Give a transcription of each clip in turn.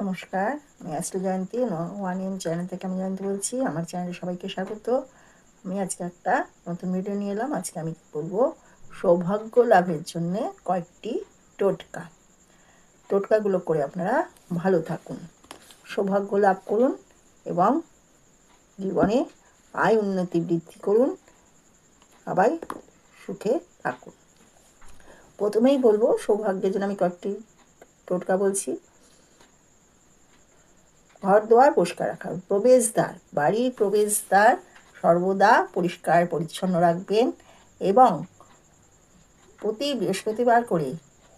নমস্কার, আমি astro Jayanti one M channel থেকে আমি জয়ন্তী বলছি। আমার চ্যানেলে সবাইকে স্বাগত। আমি আজকে একটা নতুন ভিডিও নিয়ে এলাম। আজকে আমি কী বলব? সৌভাগ্য লাভের জন্যে কয়েকটি টোটকা। টোটকাগুলো করে আপনারা ভালো থাকুন। সৌভাগ্য লাভ করুন এবং জীবনে আয় উন্নতি বৃদ্ধি করুন। সবাই সুখে থাকুন। প্রথমেই বলব, সৌভাগ্যের জন্য আমি কয়েকটি টোটকা বলছি। ঘর দোয়ার পরিষ্কার রাখা প্রবেশদ্বার, বাড়ির প্রবেশদ্বার সর্বদা পরিষ্কার, পরিচ্ছন্ন রাখবেন এবং প্রতি বৃহস্পতিবার করে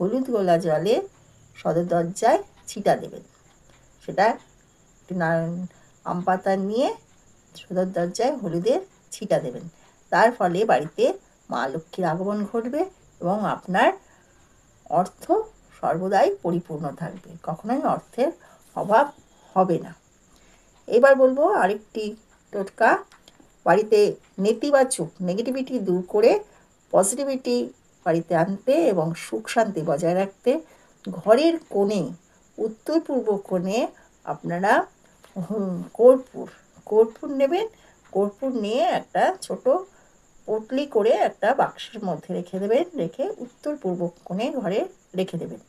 হলুদ গোলা জলে সদর দরজায় ছিটা দেবেন। সেটা আম পাতা নিয়ে সদর দরজায় হলুদের ছিটা দেবেন। তার ফলে বাড়িতে মা লক্ষ্মীর আগমন ঘটবে এবং আপনার অর্থ সর্বদাই পরিপূর্ণ থাকবে। কখনোই অর্থের অভাব হবে না। এবার বলব আরেকটি টোটকা। বাড়িতে নেতিবাচক নেগেটিভিটি দূর করে পজিটিভিটি বাড়িতে আনতে এবং সুখ শান্তি বজায় রাখতে ঘরের কোণে, উত্তর পূর্ব কোণে আপনারা কর্পূর। কর্পূর নেবেন। কর্পূর নিয়ে একটা ছোট পটলি করে একটা বাক্সের মধ্যে রেখে দেবেন। রেখে উত্তর পূর্ব কোণে ঘরে রেখে দেবেন।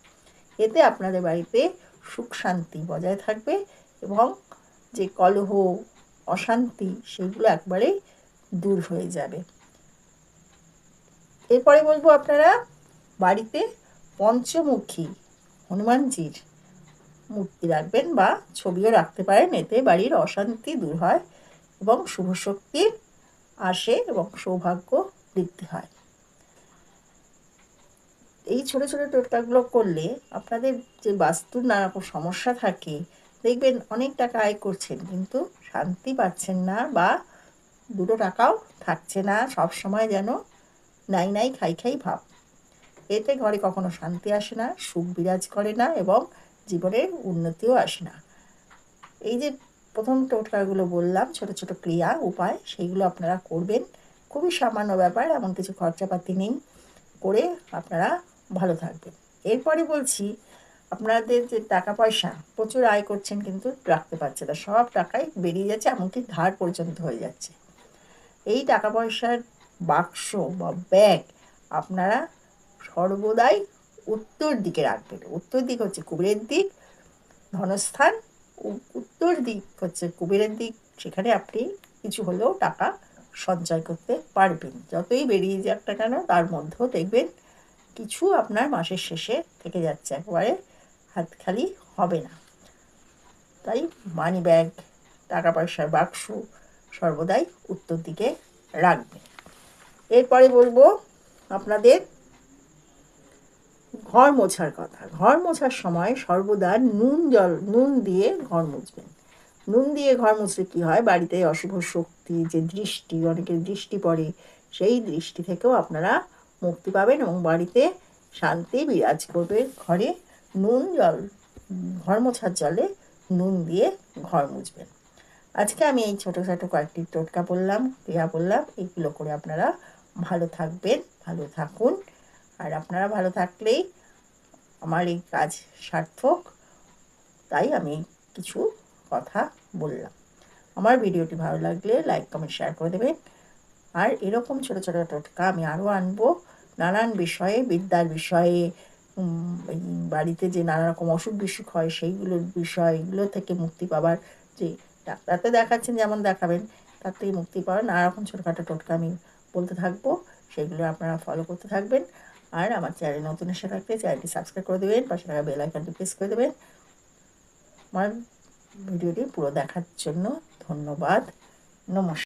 এতে আপনাদের বাড়িতে সুখ শান্তি বজায় থাকবে এবং যে কলহ, অশান্তি সেগুলো একবারেই দূর হয়ে যাবে। এরপরে বলব আপনারা বাড়িতে পঞ্চমুখী হনুমানজির মূর্তি রাখবেন বা ছবিও রাখতে পারেন। এতে বাড়ির অশান্তি দূর হয় এবং শুভ শক্তি আসে এবং সৌভাগ্য বৃদ্ধি হয়। এই ছোটো ছোটো টোটকাগুলো করলে আপনাদের যে বাস্তুর নানা রকম সমস্যা থাকে, দেখবেন অনেক টাকা আয় করছেন কিন্তু শান্তি পাচ্ছেন না বা দুটো টাকাও থাকছে না, সব সময় যেন নাই নাই খাই খাই ভাব। এতে ঘরে কখনো শান্তি আসে না, সুখ বিরাজ করে না এবং জীবনের উন্নতিও আসে না। এই যে প্রথম টোটকাগুলো বললাম, ছোট ছোট ক্রিয়া, উপায় সেইগুলো আপনারা করবেন। খুবই সামান্য ব্যাপার, এমন কিছু খরচাপাতি নেই। করে আপনারা ভালো থাকবেন। এরপরে বলছি, আপনাদের যে টাকা পয়সা প্রচুর আয় করছেন কিন্তু রাখতে পারছে না। সব টাকাই বেরিয়ে যাচ্ছে, এমনকি ধার পর্যন্ত হয়ে যাচ্ছে। এই টাকা পয়সার বাক্স বা ব্যাগ আপনারা সর্বদাই উত্তর দিকে রাখবেন। উত্তর দিক হচ্ছে কুবেরের দিক, ধনস্থান। উত্তর দিক হচ্ছে কুবেরের দিক। সেখানে আপনি কিছু হলেও টাকা সঞ্চয় করতে পারবেন। যতই বেরিয়ে যাক না কেন, তার মধ্যেও দেখবেন কিছু আপনার মাসের শেষে থেকে যাচ্ছে। একবারে হাত খালি হবে না। তাই মানি ব্যাগ টাকা পয়সার বাক্স সর্বদাই উত্তর দিকে রাখবেন এরপরে বলব আপনাদের ঘর মোছার কথা। ঘর মোছার সময় সর্বদা নুন জল, নুন দিয়ে ঘর মুছবেন। নুন দিয়ে ঘর মুছলে কী হয়? বাড়িতে অশুভ শক্তি, যে দৃষ্টি, অনেকের দৃষ্টি পড়ে, সেই দৃষ্টি থেকেও আপনারা মুক্তি পাবেন এবং বাড়িতে শান্তি বিরাজ করবে। ঘরে নুন জল ঘর মোছার জলে নুন দিয়ে ঘর মুছবেন। আজকে আমি এই ছোটো ছোটো কয়েকটি টোটকা বললাম, ক্রিয়া বললাম এইগুলো করে আপনারা ভালো থাকবেন, ভালো থাকুন। আর আপনারা ভালো থাকলেই আমার এই কাজ সার্থক, তাই আমি কিছু কথা বললাম। আমার ভিডিওটি ভালো লাগলে লাইক, কমেন্ট, শেয়ার করে দেবেন। আর এরকম ছোটো ছোটো টোটকা আমি আরও আনব। নানান বিষয়ে, বিদ্যার বিষয়ে বাড়িতে যে নানা রকম অসুখ বিসুখ হয়, সেইগুলোর বিষয়গুলো থেকে মুক্তি পাবার যে ডাক্তারতে দেখাচ্ছেন, যেমন দেখাবেন, তার থেকে মুক্তি পাওয়ার নানা রকম ছোটোখাটো টোটকা আমি বলতে থাকব। সেগুলো আপনারা ফলো করতে থাকবেন। আর আমার চ্যানেল নতুন এসে থাকলে চ্যানেলটি সাবস্ক্রাইব করে দেবেন, পাশে থাকা বেল আইকনটি প্রেস করে দেবেন। আমার ভিডিওটি পুরো দেখার জন্য ধন্যবাদ। নমস্কার।